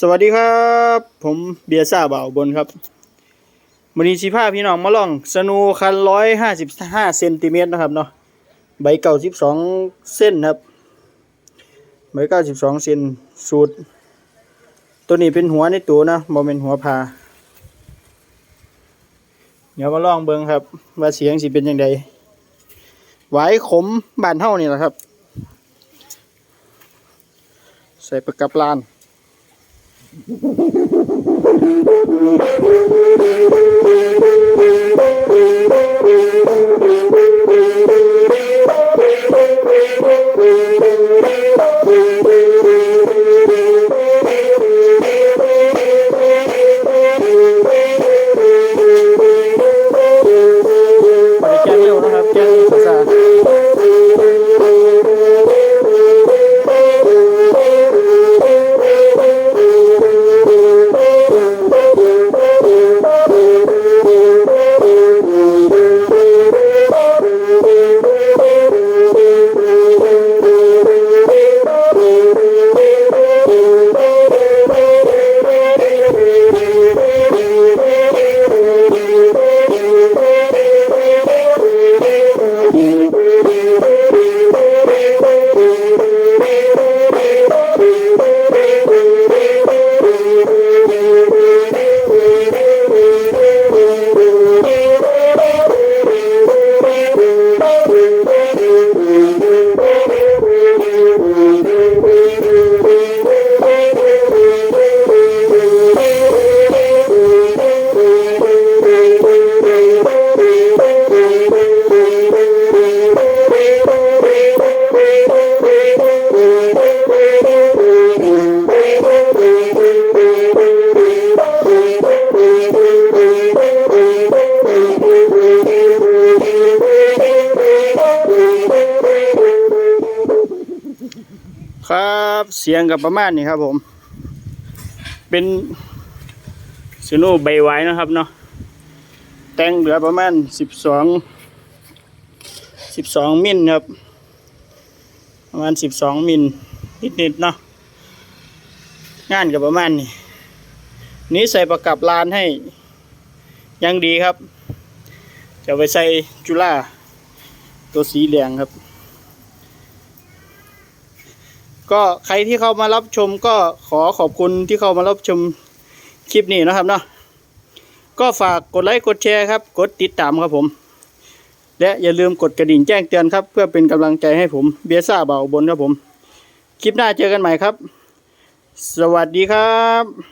สวัสดีครับ ผมเบียร์ซ่าบ่าวบนครับมันนี้ชีพาพี่น้องมาลอง สนูคันร้อยห้าสิบห้าเซนติเมตรนะครับเนาะใบเก่าสิบสองเส้นครับ ใบเก้าสิบสองเซนสูตร ตัวนี้เป็นหัวในตัวนะบ่เป็นหัวพาเดี๋ยวมาลองเบิ่งครับ ว่าเสียงสิเป็นยังไงไหวายขมบานเท่านี่แหละครับ ใส่ประกับลาน Thank you. ครับเสียงกับประมาณนี้ครับผม เป็นสโน่ใบไว้นะครับเนาะแต่งเหลือประมาณสิบสองสิบสองมิลครับประมาณสิบสองมิลนิดๆเนาะงานกับประมาณนี้นี้ใส่ประกับลานให้ยังดีครับ จะไปใส่จุฬาตัวสีเหลืองครับ ก็ใครที่เข้ามารับชมก็ขอขอบคุณที่เข้ามารับชมคลิปนี้นะครับเนาะก็ฝากกดไลค์กดแชร์ครับ กดติดตามครับผม และอย่าลืมกดกระดิ่งแจ้งเตือนครับ เพื่อเป็นกำลังใจให้ผมเบียซ่าเบาบนครับผม คลิปหน้าเจอกันใหม่ครับ สวัสดีครับ